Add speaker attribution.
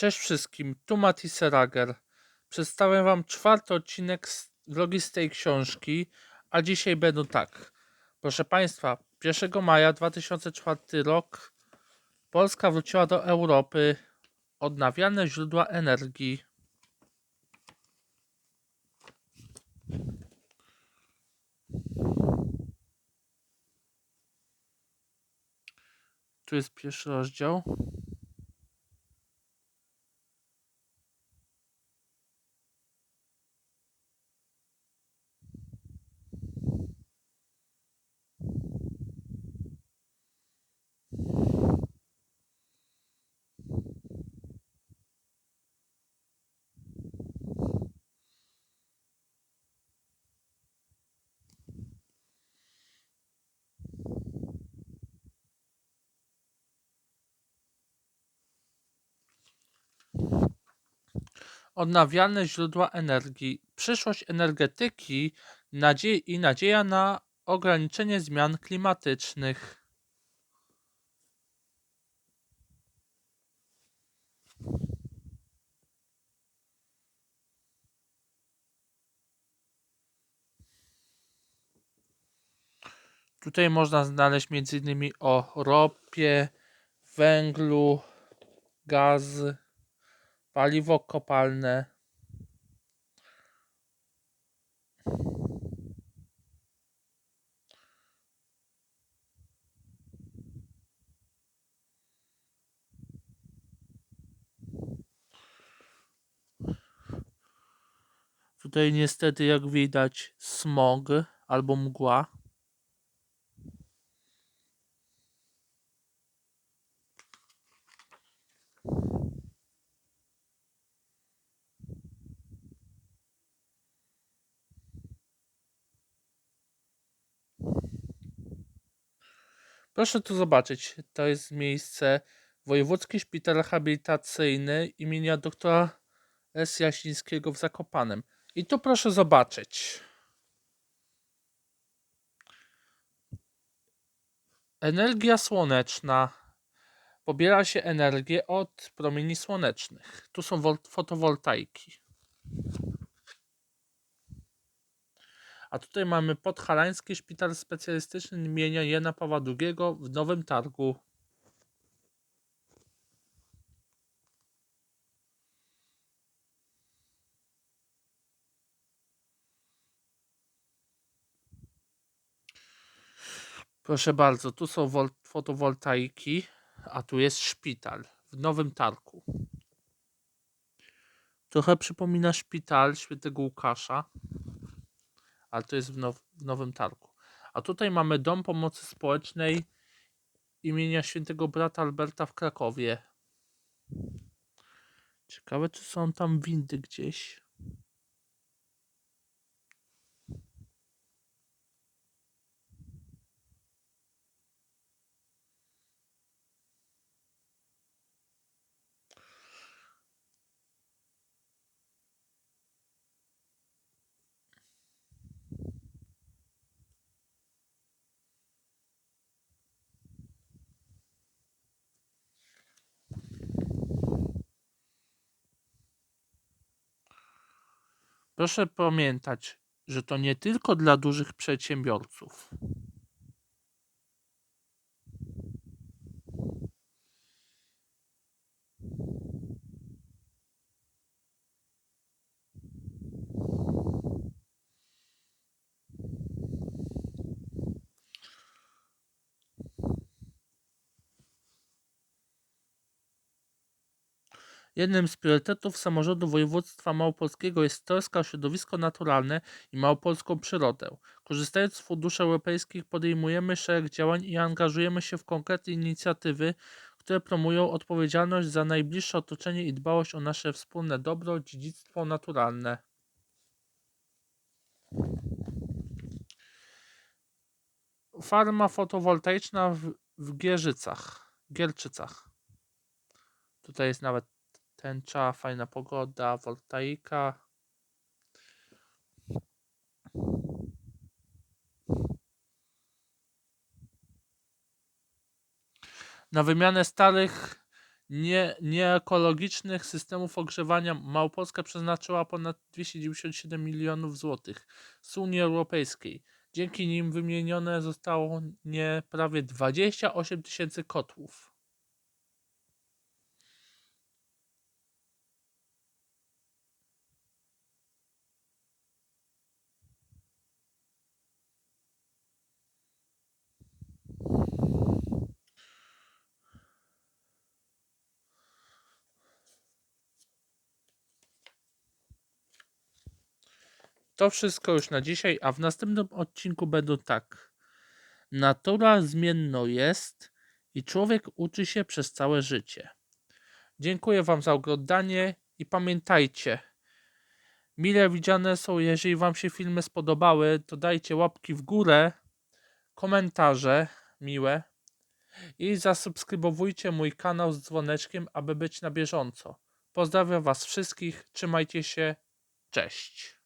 Speaker 1: Cześć wszystkim, tu Mati Serager. Przedstawię Wam czwarty odcinek z vlogi z tej książki, a dzisiaj będą tak. Proszę Państwa, 1 maja 2004 rok Polska wróciła do Europy. Odnawialne źródła energii. Tu jest pierwszy rozdział. Odnawialne źródła energii. Przyszłość energetyki nadzie i nadzieja na ograniczenie zmian klimatycznych. Tutaj można znaleźć m.in. o ropie, węglu, gaz, paliwo kopalne. Tutaj niestety jak widać smog albo mgła. Proszę tu zobaczyć, to jest miejsce Wojewódzki Szpital Rehabilitacyjny imienia doktora S. Jasińskiego w Zakopanem. I tu proszę zobaczyć. Energia słoneczna. Pobiera się energię od promieni słonecznych. Tu są wol- fotowoltaiki. A tutaj mamy Podhalański Szpital Specjalistyczny imienia Jana Pawła II w Nowym Targu. Proszę bardzo, tu są wol- fotowoltaiki, a tu jest szpital w Nowym Targu. Trochę przypomina szpital świętego Łukasza, ale to jest w, now- w Nowym Targu. A tutaj mamy Dom Pomocy Społecznej imienia świętego brata Alberta w Krakowie. Ciekawe, czy są tam windy gdzieś. Proszę pamiętać, że to nie tylko dla dużych przedsiębiorców. Jednym z priorytetów samorządu województwa małopolskiego jest troska o środowisko naturalne i małopolską przyrodę. Korzystając z funduszy europejskich podejmujemy szereg działań i angażujemy się w konkretne inicjatywy, które promują odpowiedzialność za najbliższe otoczenie i dbałość o nasze wspólne dobro, dziedzictwo naturalne. Farma fotowoltaiczna w, w Gierzycach, Gierczycach. Tutaj jest nawet tęcza, fajna pogoda, woltaika. Na wymianę starych nie, nieekologicznych systemów ogrzewania Małopolska przeznaczyła ponad 297 milionów złotych z Unii Europejskiej. Dzięki nim wymienione zostało nie prawie 28 tysięcy kotłów. To wszystko już na dzisiaj, a w następnym odcinku będą tak. Natura zmienną jest i człowiek uczy się przez całe życie. Dziękuję Wam za oglądanie i pamiętajcie, mile widziane są, jeżeli Wam się filmy spodobały, to dajcie łapki w górę, komentarze miłe i zasubskrybowujcie mój kanał z dzwoneczkiem, aby być na bieżąco. Pozdrawiam Was wszystkich, trzymajcie się, cześć.